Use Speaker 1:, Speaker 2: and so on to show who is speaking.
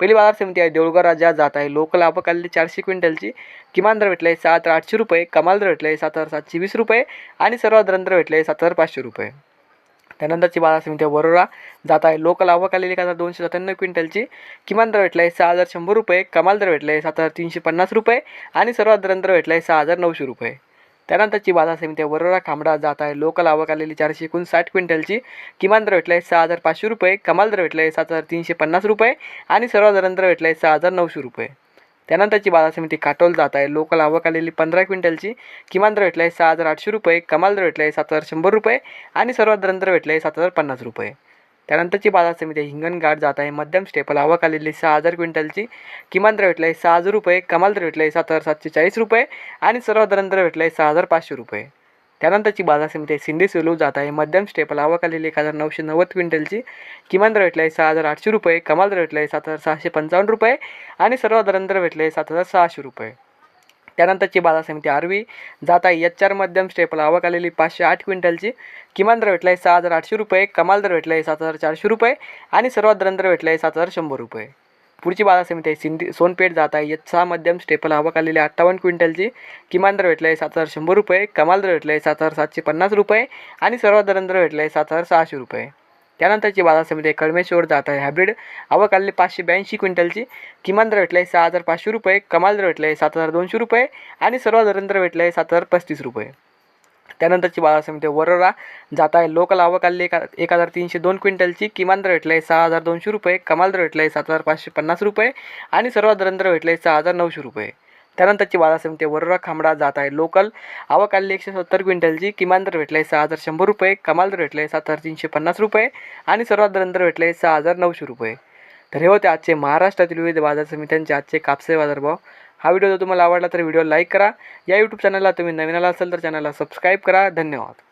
Speaker 1: पहिली बाजार समिती आहे. देऊळगाव राज्यात जात आहे. लोकल आवक चारशे क्विंटलची. किमान दर भेटले सात हजार आठशे रुपये. कमाल दर भेटले सात हजार सातशे वीस रुपये. आणि सर्वात दर भेटले सात हजार पाचशे रुपये. त्यानंतरची बाजार समिती आहे वरोरा जात आहे. लोकल आवक एक हजार दोनशे सत्त्याण्णव क्विंटलची. किमान दर भेटला आहे सहा हजार शंभर रुपये. कमाल दर भेटला आहे सात हजार तीनशे पन्नास रुपये. आणि सर्वात दर भेटला आहे सहा हजार नऊशे रुपये. त्यानंतरची बाजार समिती आहे वरोरा खांबडा जात आहे. लोकल आवक आलेली चारशे एकोणसाठ क्विंटलची किमान दर भेटला आहे सहा हजार पाचशे रुपये कमाल दर भेटला आहे सात हजार तीनशे पन्नास रुपये आणि सर्वात दर भेटला आहे सहा हजार नऊशे रुपये. त्यानंतरची बाजार समिती काटोल जात आहे. लोकल आवक आलेली पंधरा क्विंटलची किमान दर भेटला आहे सहा हजार आठशे रुपये कमाल दर भेटला आहे सात हजार शंभर रुपये आणि सर्वात दर भेटला आहे सात हजार पन्नास रुपये. त्यानंतरची बाजार समिती हिंगणघाट जात आहे. मध्यम स्टेपल आवक आलेली सहा हजार क्विंटलची. किमान दर भेटला आहे सहा हजार रुपये. कमाल दर भेटला आहे सात हजार सातशे चाळीस रुपये. आणि सर्व दर भेटला आहे सहा हजार पाचशे रुपये. त्यानंतरची बाजार समिती आहे सिंधी सुलू जात आहे. मध्यम स्टेपल आवक आलेली एक हजार नऊशे नव्वद क्विंटलची. किमान दर भेटला आहे सहा हजार आठशे रुपये. कमाल दर भेटला आहे सात हजार सहाशे पंचावन्न रुपये. आणि सर्व दर भेटले आहे सात हजार सहाशे रुपये. त्यानंतरची बाजार समिती आरवी. जात आहे एच आर मध्यम स्टेपला आवक आलेली पाचशे आठ क्विंटलची. किमान दर भेटला आहे सहा हजार आठशे रुपये कमाल दर भेटला आहे सात हजार चारशे रुपये आणि सर्वात दरंदर भेटला आहे सात हजार शंभर रुपये. पुढची बाजार समिती आहे सिंधी सोनपेठ. जात आहे एच सहा मध्यम स्टेपल आवक आलेली अठ्ठावन्न क्विंटलची. किमान दर भेटला आहे सात हजार शंभर रुपये कमाल दर भेटला आहे सात हजार सातशे पन्नास रुपये आणि सर्वात दरंदर भेटला आहे सात हजार सहाशे रुपये. त्यानंतरची बाजार समिती आहे कळमेश्वर जात आहे. हायब्रिड आवक आलेली पाचशे ब्याऐंशी क्विंटलची. किमान दर भेटला आहे सहा हजार पाचशे रुपये. कमाल दर भेटला आहे सात हजार दोनशे रुपये. आणि सर्वात दर भेटला आहे सात हजार पस्तीस रुपये. त्यानंतरची बाजार समिती वरोरा जात आहे. लोकल आवक आलेली एक एक हजार तीनशे दोन क्विंटलची. किमान दर भेटला आहे सहा हजार दोनशे रुपये. कमाल दर भेटला आहे सात हजार पाचशे पन्नास रुपये. आणि सर्वात दर भेटला आहे सहा हजार नऊशे रुपये. त्यानंतरची बाजार समिती आहे वरोरा खांबडा जात आहे. लोकल आवक आलेली एकशे सत्तर क्विंटलची किमान दर भेटला आहे सहा हजार शंभर रुपये कमाल दर भेटला आहे सात हजार तीनशे पन्नास रुपये आणि सर्वात दर भेटला आहे सहा हजार नऊशे रुपये. तर हे होते आजचे महाराष्ट्रातील विविध बाजार समित्यांचे आजचे कापसे बाजारभाव. हा व्हिडिओ जर तुम्हाला आवडला तर व्हिडिओ लाईक करा. या यूट्यूब चॅनलला तुम्ही नवीन आला असाल तर चॅनलला सबस्क्राईब करा. धन्यवाद.